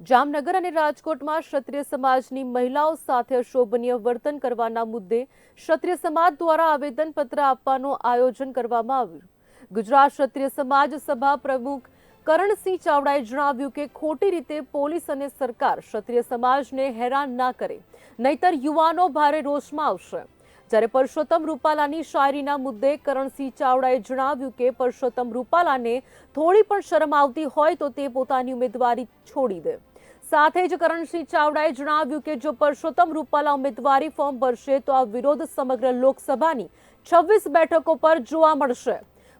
જામનગર અને રાજકોટમાં ક્ષત્રિય સમાજની મહિલાઓ સાથે અશોભનીય વર્તન કરવાના મુદ્દે ક્ષત્રિય સમાજ દ્વારા આવેદનપત્ર આપવાનું આયોજન કરવામાં આવ્યું. ગુજરાત ક્ષત્રિય સમાજ સભા પ્રમુખ કરણસિંહ ચાવડાએ જણાવ્યું કે ખોટી રીતે પોલીસ અને સરકાર ક્ષત્રિય સમાજને હેરાન ના કરે, નહીતર યુવાનો ભારે રોષમાં આવશે. જ્યારે પરસોત્તમ રૂપાલાની શાયરીના મુદ્દે કરણસિંહ ચાવડાએ જણાવ્યું કે પરસોત્તમ રૂપાલાને થોડી પણ શરમ આવતી હોય તો તે પોતાની ઉમેદવારી છોડી દે. સાથે જ કરણસિંહ ચાવડાએ જણાવ્યું કે જો પરસોત્તમ રૂપાલા ઉમેદવારી ફોર્મ ભરશે તો આ વિરોધ સમગ્ર લોકસભાની છવ્વીસ બેઠકો પર જોવા મળશે.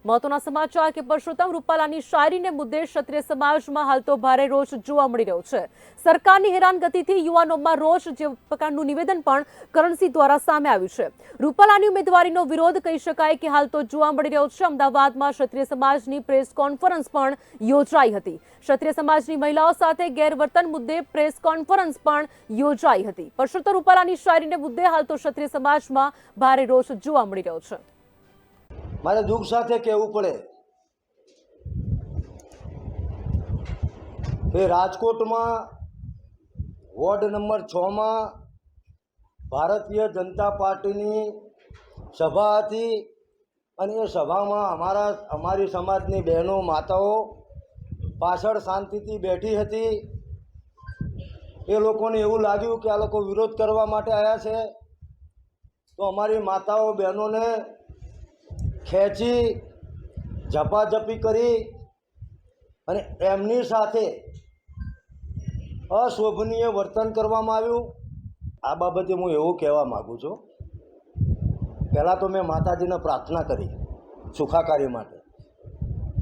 મહત્વના સમાચાર કે પરસોત્તમ રૂપાલાની શાયરીને મુદ્દે ક્ષત્રિય સમાજમાં હાલ તો ભારે રોષ જોવા મળી રહ્યો છે. સરકારની હેરાનગતિથી યુવાનોમાં રોષ, જે પ્રકારનું નિવેદન પણ કરણસિંહ દ્વારા સામે આવ્યું છે. રૂપાલાની ઉમેદવારીનો વિરોધ કહી શકાય કે હાલ તો જોવા મળી રહ્યો છે. અમદાવાદમાં ક્ષત્રિય સમાજની પ્રેસ કોન્ફરન્સ પણ યોજાઈ હતી. ક્ષત્રિય સમાજની મહિલાઓ સાથે ગેરવર્તન મુદ્દે પ્રેસ કોન્ફરન્સ પણ યોજાઈ હતી. પરસોત્તમ રૂપાલાની શાયરીને મુદ્દે હાલ તો ક્ષત્રિય સમાજમાં ભારે રોષ જોવા મળી રહ્યો છે. મારે દુઃખ સાથે કહેવું પડે. એ રાજકોટમાં વોર્ડ નંબર છમાં ભારતીય જનતા પાર્ટીની સભા હતી અને એ સભામાં અમારા, અમારી સમાજની બહેનો, માતાઓ પાછળ શાંતિથી બેઠી હતી. એ લોકોને એવું લાગ્યું કે આ લોકો વિરોધ કરવા માટે આવ્યા છે. તો અમારી માતાઓ, બહેનોને ખેંચી, ઝપાઝપી કરી અને એમની સાથે અશોભનીય વર્તન કરવામાં આવ્યું. આ બાબતે હું એવું કહેવા માગું છું, પહેલાં તો મેં માતાજીને પ્રાર્થના કરી સુખાકારી માટે.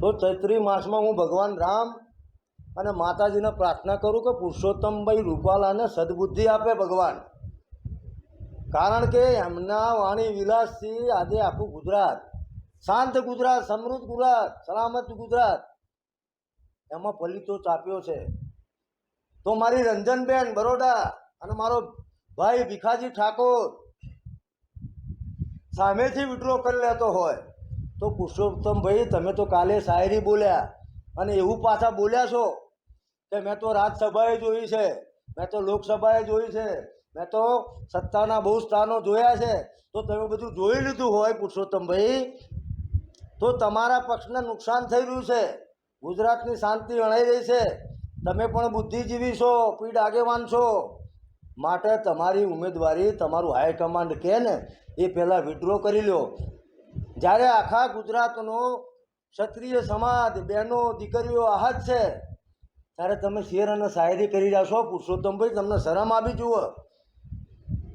તો ચૈત્રી માસમાં હું ભગવાન રામ અને માતાજીને પ્રાર્થના કરું કે પુરુષોત્તમભાઈ રૂપાલાને સદબુદ્ધિ આપે ભગવાન. કારણ કે એમના વાણી વિલાસથી આજે આખું ગુજરાત શાંત ગુજરાત, સમૃદ્ધ ગુજરાત, સલામત ગુજરાત. એમાં ફલિતો ચાપ્યો છે. તો મારી રંજનબેન બરોડા અને મારો ભાઈ ભીખાજી ઠાકોર સામેથી વિડ્રો કરી લેતો હોય. તો પુરુષોત્તમભાઈ તમે તો કાલે શાયરી બોલ્યા અને એવું પાછા બોલ્યા છો કે મેં તો રાજસભાએ જોઈ છે, મેં તો લોકસભાએ જોઈ છે, મેં તો સત્તાના બહુ સ્થાનો જોયા છે. તો તમે બધું જોઈ લીધું હોય પુરુષોત્તમભાઈ તો તમારા પક્ષને નુકસાન થઈ રહ્યું છે. ગુજરાતની શાંતિ અણાઈ રહી છે. તમે પણ બુદ્ધિજીવી છો, પીઢ આગેવાન છો. માટે તમારી ઉમેદવારી, તમારું હાઈકમાન્ડ કહે ને, એ પહેલાં વિડ્રો કરી લો જ્યારે આખા ગુજરાતનો ક્ષત્રિય સમાજ, બહેનો, દીકરીઓ આહત છે, ત્યારે તમે શેર અને શાયરી કરી રહ્યા છો. પુરુષોત્તમભાઈ, તમને શરમ આપી જુઓ.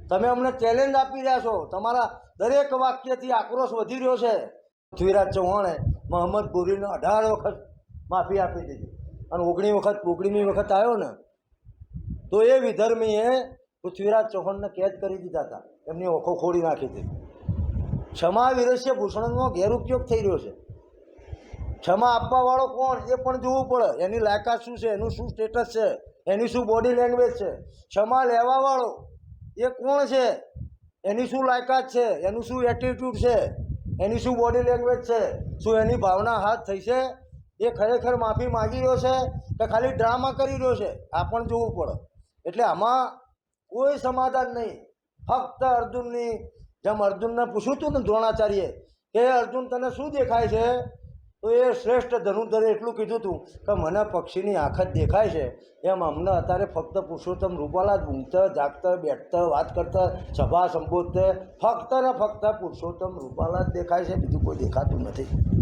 તમે અમને ચેલેન્જ આપી રહ્યા છો. તમારા દરેક વાક્યથી આક્રોશ વધી રહ્યો છે. પૃથ્વીરાજ ચૌહાણે મોહમ્મદ ગોરીને અઢાર વખત માફી આપી દીધી. અને ઓગણી વખત, ઓગણીમી વખત આવ્યો ને, તો એ વિધર્મીએ પૃથ્વીરાજ ચૌહાણને કેદ કરી દીધા હતા. એમની ઓખો ખોડી નાખી હતી. ક્ષમા વિરસ્ય ભૂષણનો ગેરઉપયોગ થઈ રહ્યો છે. ક્ષમા આપવાવાળો કોણ? એ પણ જોવું પડે. એની લાયકાત શું છે? એનું શું સ્ટેટસ છે? એની શું બોડી લેંગ્વેજ છે? ક્ષમા લેવાવાળો એ કોણ છે? એની શું લાયકાત છે? એનું શું એટીટ્યૂડ છે? એની શું બોડી લેંગ્વેજ છે? શું એની ભાવના હાથ થઈ છે? એ ખરેખર માફી માગી રહ્યો છે કે ખાલી ડ્રામા કરી રહ્યો છે? આ પણ જોવું પડે. એટલે આમાં કોઈ સમાધાન નહીં. ફક્ત અર્જુનની જેમ અર્જુનને પૂછ્યું હતું ને દ્રોણાચાર્યે કે અર્જુન તને શું દેખાય છે? તો એ શ્રેષ્ઠ ધનુર્ધરે એટલું કીધું હતું કે મને પક્ષીની આંખ જ દેખાય છે. એમ અમને અત્યારે ફક્ત પુરુષોત્તમ રૂપાલા જ ઊંઘતા, જાગતા, બેઠતા, વાત કરતા, સભા સંબોધતા, ફક્ત ને ફક્ત પુરુષોત્તમ રૂપાલા જ દેખાય છે. બીજું કોઈ દેખાતું નથી.